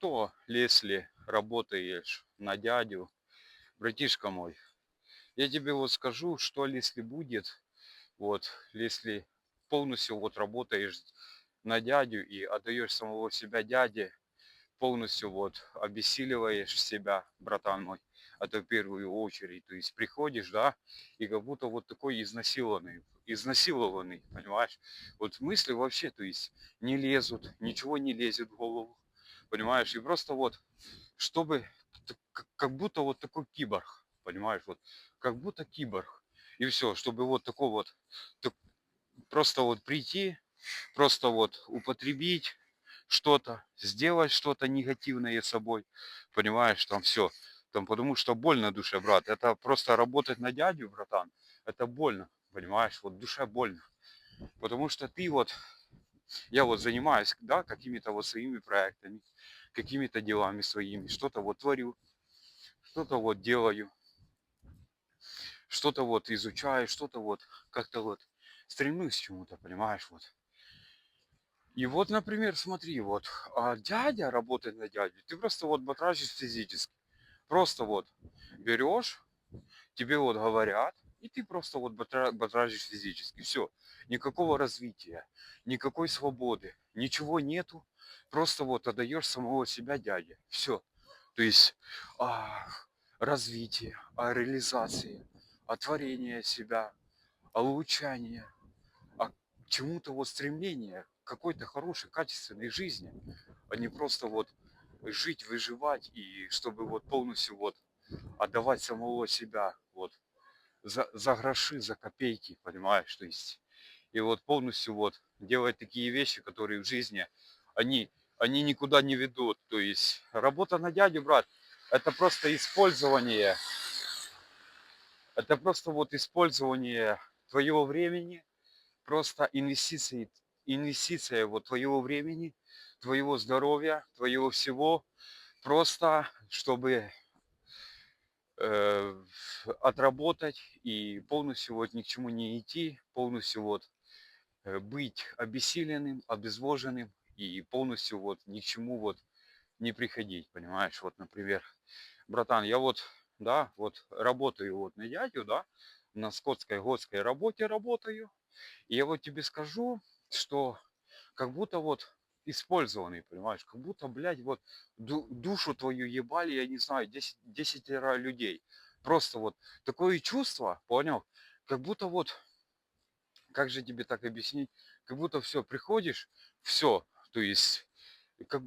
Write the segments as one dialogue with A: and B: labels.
A: что, если работаешь на дядю, братишка мой, я тебе вот скажу, что если будет, вот, если полностью вот работаешь на дядю и отдаешь самого себя дяде, полностью вот обессиливаешь себя, братан мой, это в первую очередь. То есть приходишь, да, и как будто вот такой изнасилованный, изнасилованный, понимаешь? Вот мысли вообще, то есть не лезут, ничего не лезет в голову, понимаешь? И просто вот, чтобы, как будто вот такой киборг, понимаешь? Вот, как будто киборг. И все, чтобы вот такой вот, так, просто вот прийти, просто вот употребить что-то, сделать что-то негативное собой, понимаешь, там все, там, потому что больно душе, брат, это просто работать на дядю, братан, это больно, понимаешь, вот душе больно, потому что ты вот, я вот занимаюсь, да, какими-то вот своими проектами, какими-то делами своими, что-то вот творю, что-то вот делаю, что-то вот изучаю, что-то вот как-то вот стремлюсь к чему-то, понимаешь, вот. И вот, например, смотри, вот, а дядя работает на дядю, ты просто вот батрачишь физически. Просто вот берешь, тебе вот говорят, и ты просто вот батражишь физически. Все. Никакого развития, никакой свободы, ничего нету. Просто вот отдаешь самого себя дяде. Все. То есть а, развитие, а реализация, а творение себя, а улучшание, а чему-то вот стремление какой-то хорошей, качественной жизни, а не просто вот жить, выживать и чтобы вот полностью вот отдавать самого себя за, за гроши, за копейки, понимаешь, то есть. И вот полностью вот делать такие вещи, которые в жизни, они, они никуда не ведут, то есть работа на дядю, брат, это просто использование, это просто вот использование твоего времени, просто инвестиции инвестиция вот твоего времени, твоего здоровья, твоего всего, просто чтобы э, отработать и полностью вот ни к чему не идти, полностью вот э, быть обессиленным, обезвоженным и полностью вот ни к чему вот не приходить, понимаешь? Вот, например, братан, я вот, да, вот работаю вот на дядю, да, на скотской годской работе работаю, и я вот тебе скажу, что как будто вот использованный, понимаешь, как будто, блядь, вот душу твою ебали, я не знаю, 10, 10 людей. Просто вот такое чувство, понял, как будто вот, как же тебе так объяснить, как будто все, приходишь, все, то есть как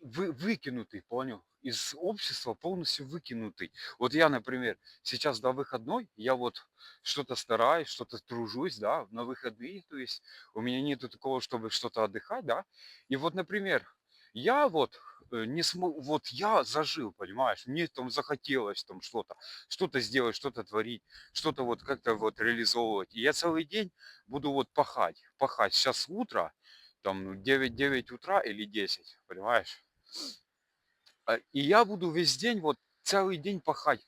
A: вы, выкинутый, понял, из общества полностью выкинутый. Вот я, например, сейчас до выходной, я вот что-то стараюсь, что-то тружусь, да, на выходные, то есть у меня нету такого, чтобы что-то отдыхать, да. И вот, например, я вот э, не смог, вот я зажил, понимаешь, мне там захотелось там что-то, что-то сделать, что-то творить, что-то вот как-то вот реализовывать. И я целый день буду вот пахать, пахать. Сейчас утро, там 9-9 утра или 10, понимаешь? А, и я буду весь день, вот целый день пахать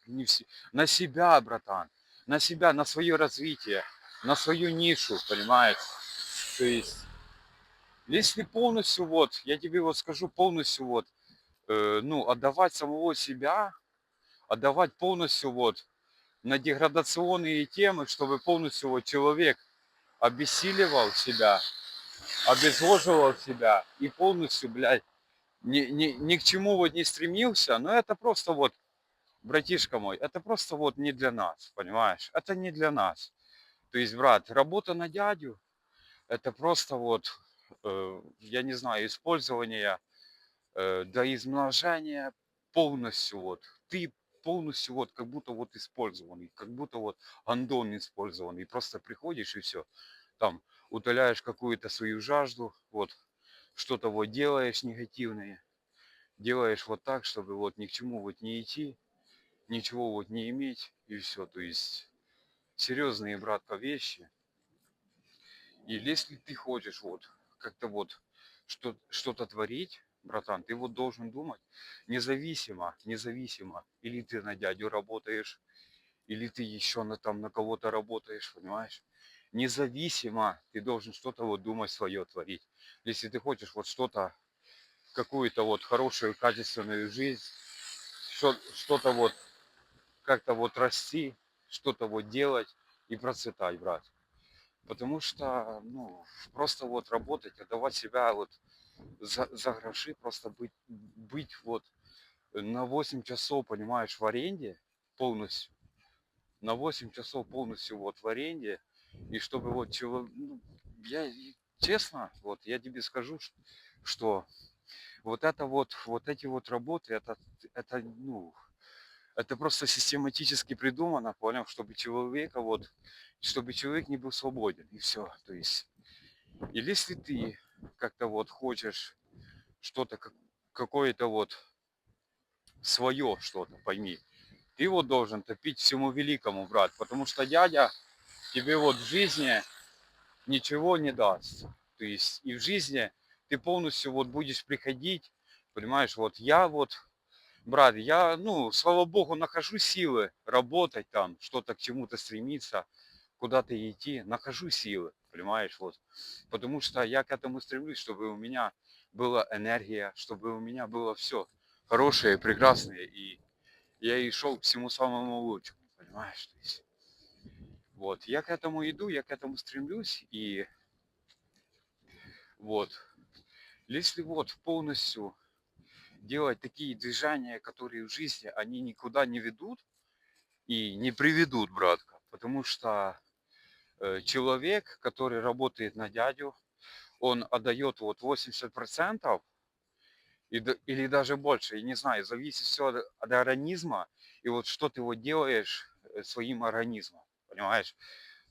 A: на себя, братан, на себя, на свое развитие, на свою нишу, понимаешь? То есть, если полностью вот, я тебе вот скажу полностью вот, э, ну, отдавать самого себя, отдавать полностью вот на деградационные темы, чтобы полностью вот человек обессиливал себя, обезвоживал себя и полностью, блядь, ни, ни, ни к чему вот не стремился, но это просто вот, братишка мой, это просто вот не для нас, понимаешь? Это не для нас. То есть, брат, работа на дядю, это просто вот, э, я не знаю, использование э, для измножения полностью вот. Ты полностью вот как будто вот использованный, как будто вот андон использованный. Просто приходишь и все, там утоляешь какую-то свою жажду, вот что-то вот делаешь негативное, делаешь вот так, чтобы вот ни к чему вот не идти, ничего вот не иметь и все. То есть серьезные, братка, вещи. И если ты хочешь вот как-то вот что, что-то творить, братан, ты вот должен думать независимо, независимо. Или ты на дядю работаешь, или ты еще на, там на кого-то работаешь, понимаешь? Независимо ты должен что-то вот думать свое творить. Если ты хочешь вот что-то какую-то вот хорошую, качественную жизнь, что- что-то вот, как-то вот расти, что-то вот делать и процветать, брат. Потому что, ну, просто вот работать, отдавать себя вот за, за гроши, просто быть, быть вот на 8 часов, понимаешь, в аренде полностью, на 8 часов полностью вот в аренде, и чтобы вот чего, ну, я честно, вот я тебе скажу, что вот это вот, вот эти вот работы, это, это, ну, это просто систематически придумано, понял, чтобы человека вот, чтобы человек не был свободен, и все. То есть, или если ты как-то вот хочешь что-то, как- какое-то вот свое что-то, пойми, ты вот должен топить всему великому, брат, потому что дядя тебе вот в жизни ничего не даст. То есть и в жизни ты полностью вот будешь приходить, понимаешь, вот я вот, брат, я, ну, слава богу, нахожу силы работать там, что-то к чему-то стремиться, куда-то идти, нахожу силы, понимаешь, вот. Потому что я к этому стремлюсь, чтобы у меня была энергия, чтобы у меня было все хорошее, прекрасное, и я и шел к всему самому лучшему, понимаешь, то есть. Вот, я к этому иду, я к этому стремлюсь, и вот, если вот полностью делать такие движения, которые в жизни, они никуда не ведут и не приведут, братка, потому что э, человек, который работает на дядю, он отдает вот 80% и, или даже больше, я не знаю, зависит все от, от организма, и вот что ты вот делаешь э, своим организмом, понимаешь?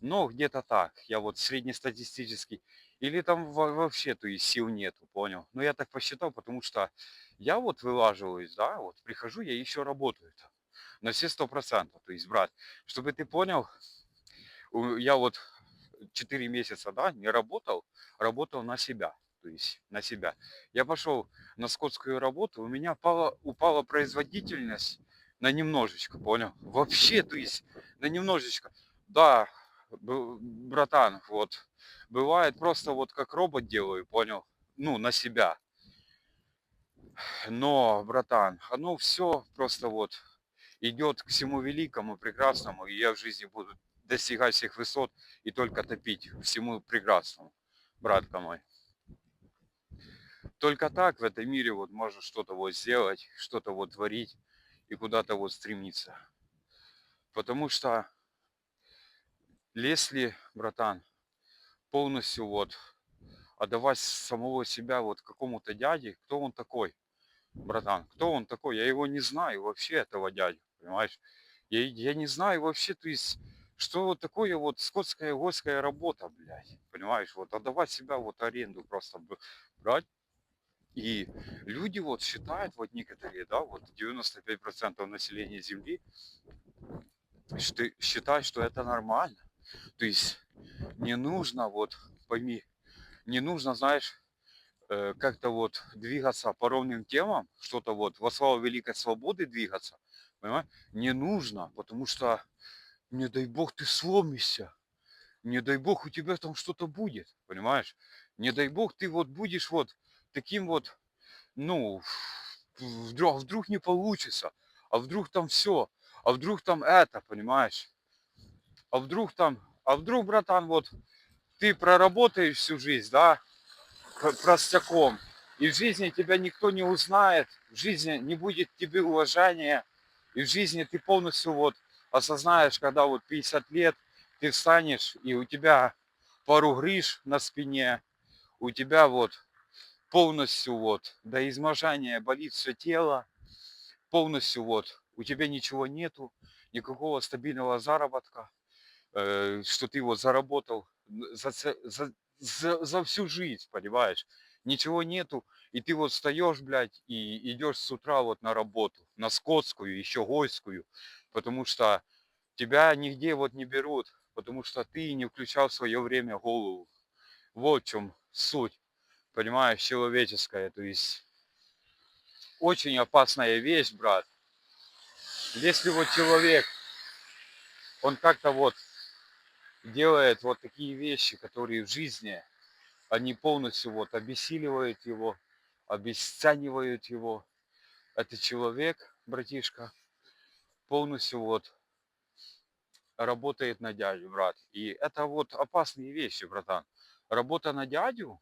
A: Ну, где-то так, я вот среднестатистический. Или там во- вообще, то есть сил нету, понял? Ну, я так посчитал, потому что я вот вылаживаюсь, да, вот прихожу, я еще работаю там на все сто процентов. То есть, брат, чтобы ты понял, я вот 4 месяца, да, не работал, работал на себя. То есть на себя. Я пошел на скотскую работу, у меня пала, упала производительность на немножечко, понял? Вообще, то есть на немножечко. Да, братан, вот, бывает просто вот как робот делаю, понял? Ну, на себя. Но, братан, оно все просто вот идет к всему великому, прекрасному, и я в жизни буду достигать всех высот и только топить всему прекрасному, братка мой. Только так в этом мире вот можно что-то вот сделать, что-то вот творить и куда-то вот стремиться. Потому что если, братан, полностью вот отдавать самого себя вот какому-то дяде, кто он такой, братан, кто он такой, я его не знаю вообще, этого дядю, понимаешь? Я, я не знаю вообще, то есть, что вот такое вот скотская гольская работа, блядь, понимаешь? Вот отдавать себя вот аренду просто брать. И люди вот считают, вот некоторые, да, вот 95% населения Земли считают, что это нормально. То есть не нужно, вот пойми, не нужно, знаешь, э, как-то вот двигаться по ровным темам, что-то вот во славу великой свободы двигаться, понимаешь? Не нужно, потому что, не дай бог, ты сломишься, не дай бог, у тебя там что-то будет, понимаешь? Не дай бог, ты вот будешь вот таким вот, ну, вдруг, вдруг не получится, а вдруг там все, а вдруг там это, понимаешь? А вдруг там, а вдруг, братан, вот ты проработаешь всю жизнь, да, пр- простяком, и в жизни тебя никто не узнает, в жизни не будет тебе уважения, и в жизни ты полностью вот осознаешь, когда вот 50 лет ты встанешь, и у тебя пару грыж на спине, у тебя вот полностью вот до изможания болит все тело, полностью вот у тебя ничего нету, никакого стабильного заработка, что ты вот заработал за, за, за, за всю жизнь, понимаешь? Ничего нету, и ты вот встаешь, блядь, и идешь с утра вот на работу, на скотскую, еще гойскую, потому что тебя нигде вот не берут, потому что ты не включал в свое время голову. Вот в чем суть, понимаешь, человеческая. То есть очень опасная вещь, брат. Если вот человек, он как-то вот делает вот такие вещи, которые в жизни, они полностью вот обессиливают его, обесценивают его. Этот человек, братишка, полностью вот работает на дядю, брат. И это вот опасные вещи, братан. Работа на дядю,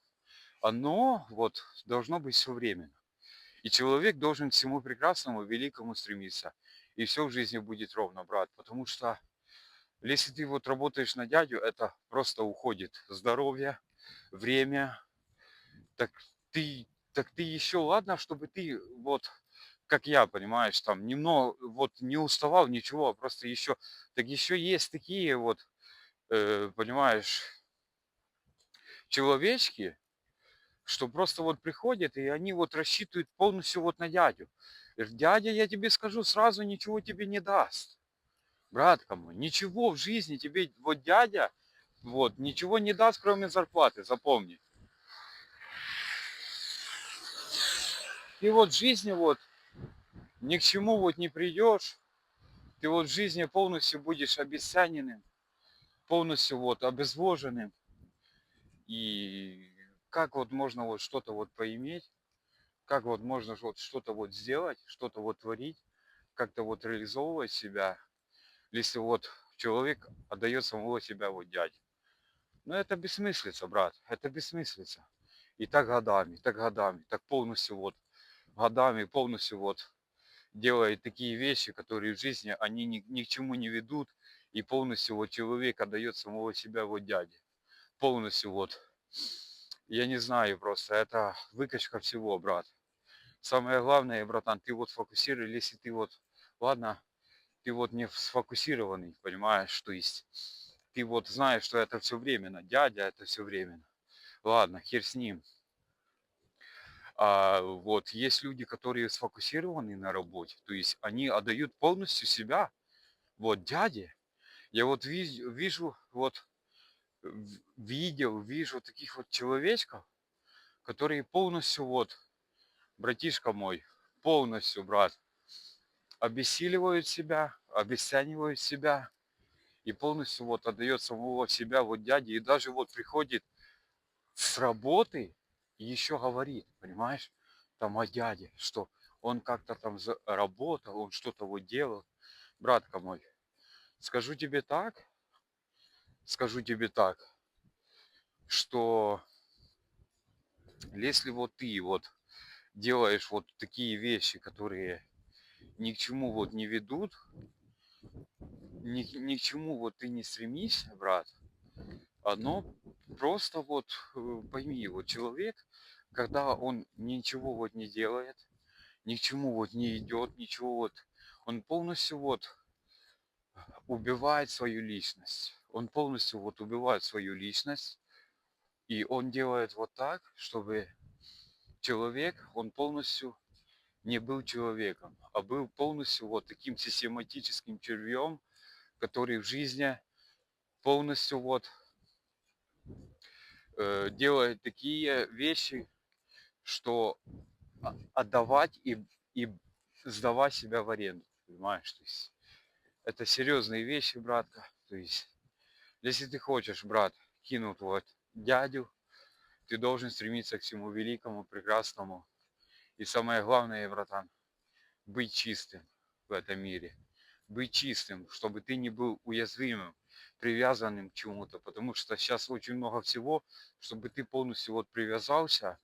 A: оно вот должно быть все временно. И человек должен к всему прекрасному, великому стремиться. И все в жизни будет ровно, брат. Потому что если ты вот работаешь на дядю, это просто уходит здоровье, время. Так ты, так ты еще ладно, чтобы ты вот как я, понимаешь, там немного, вот не уставал, ничего, просто еще, так еще есть такие вот, э, понимаешь, человечки, что просто вот приходят, и они вот рассчитывают полностью вот на дядю. Дядя, я тебе скажу, сразу ничего тебе не даст. Братка мой, ничего в жизни тебе, вот дядя, вот, ничего не даст, кроме зарплаты, запомни. И вот в жизни вот ни к чему вот не придешь, ты вот в жизни полностью будешь обесцененным, полностью вот обезвоженным. И как вот можно вот что-то вот поиметь, как вот можно вот что-то вот сделать, что-то вот творить, как-то вот реализовывать себя, если вот человек отдает самого себя вот дяде. Но это бессмыслица, брат, это бессмыслица. И так годами, так годами, так полностью вот, годами полностью вот делает такие вещи, которые в жизни, они ни, ни к чему не ведут, и полностью вот человек отдает самого себя вот дяде. Полностью вот. Я не знаю просто, это выкачка всего, брат. Самое главное, братан, ты вот фокусируй, если ты вот, ладно, ты вот не сфокусированный, понимаешь, то есть ты вот знаешь, что это все временно, дядя, это все временно. Ладно, хер с ним. А вот есть люди, которые сфокусированы на работе, то есть они отдают полностью себя вот дяде. Я вот вижу, вижу вот видел, вижу таких вот человечков, которые полностью вот, братишка мой, полностью, брат, обессиливают себя, обесценивают себя и полностью вот отдает самого себя вот дяде и даже вот приходит с работы и еще говорит, понимаешь, там о дяде, что он как-то там работал, он что-то вот делал. Братка мой, скажу тебе так, скажу тебе так, что если вот ты вот делаешь вот такие вещи, которые ни к чему вот не ведут, ни, ни к чему вот ты не стремишься, брат, оно просто вот э, пойми, вот человек, когда он ничего вот не делает, ни к чему вот не идет, ничего вот, он полностью вот убивает свою личность. Он полностью вот убивает свою личность, и он делает вот так, чтобы человек, он полностью не был человеком, а был полностью вот таким систематическим червем, который в жизни полностью вот э, делает такие вещи, что отдавать и, и сдавать себя в аренду, понимаешь? То есть это серьезные вещи, братка. То есть, если ты хочешь, брат, кинуть вот дядю, ты должен стремиться к всему великому, прекрасному. И самое главное, братан, быть чистым в этом мире. Быть чистым, чтобы ты не был уязвимым, привязанным к чему-то. Потому что сейчас очень много всего, чтобы ты полностью вот привязался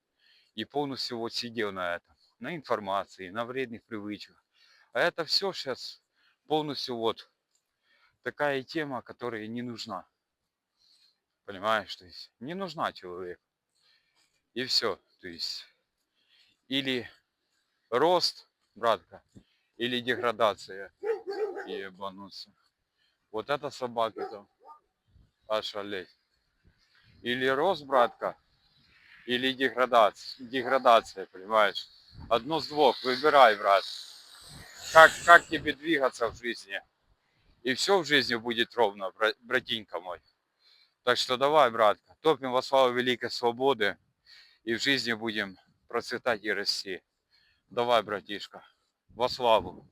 A: и полностью вот сидел на этом, на информации, на вредных привычках. А это все сейчас полностью вот такая тема, которая не нужна. Понимаешь, то есть не нужна человеку. И все. То есть или рост, братка, или деградация. Ебануться. Вот это собака там. Ошалеть. Или рост, братка, или деградация, деградация, понимаешь? Одно с двух, выбирай, брат. Как, как тебе двигаться в жизни? И все в жизни будет ровно, братенька мой. Так что давай, братка, топим во славу великой свободы. И в жизни будем процветать и расти. Давай, братишка, во славу.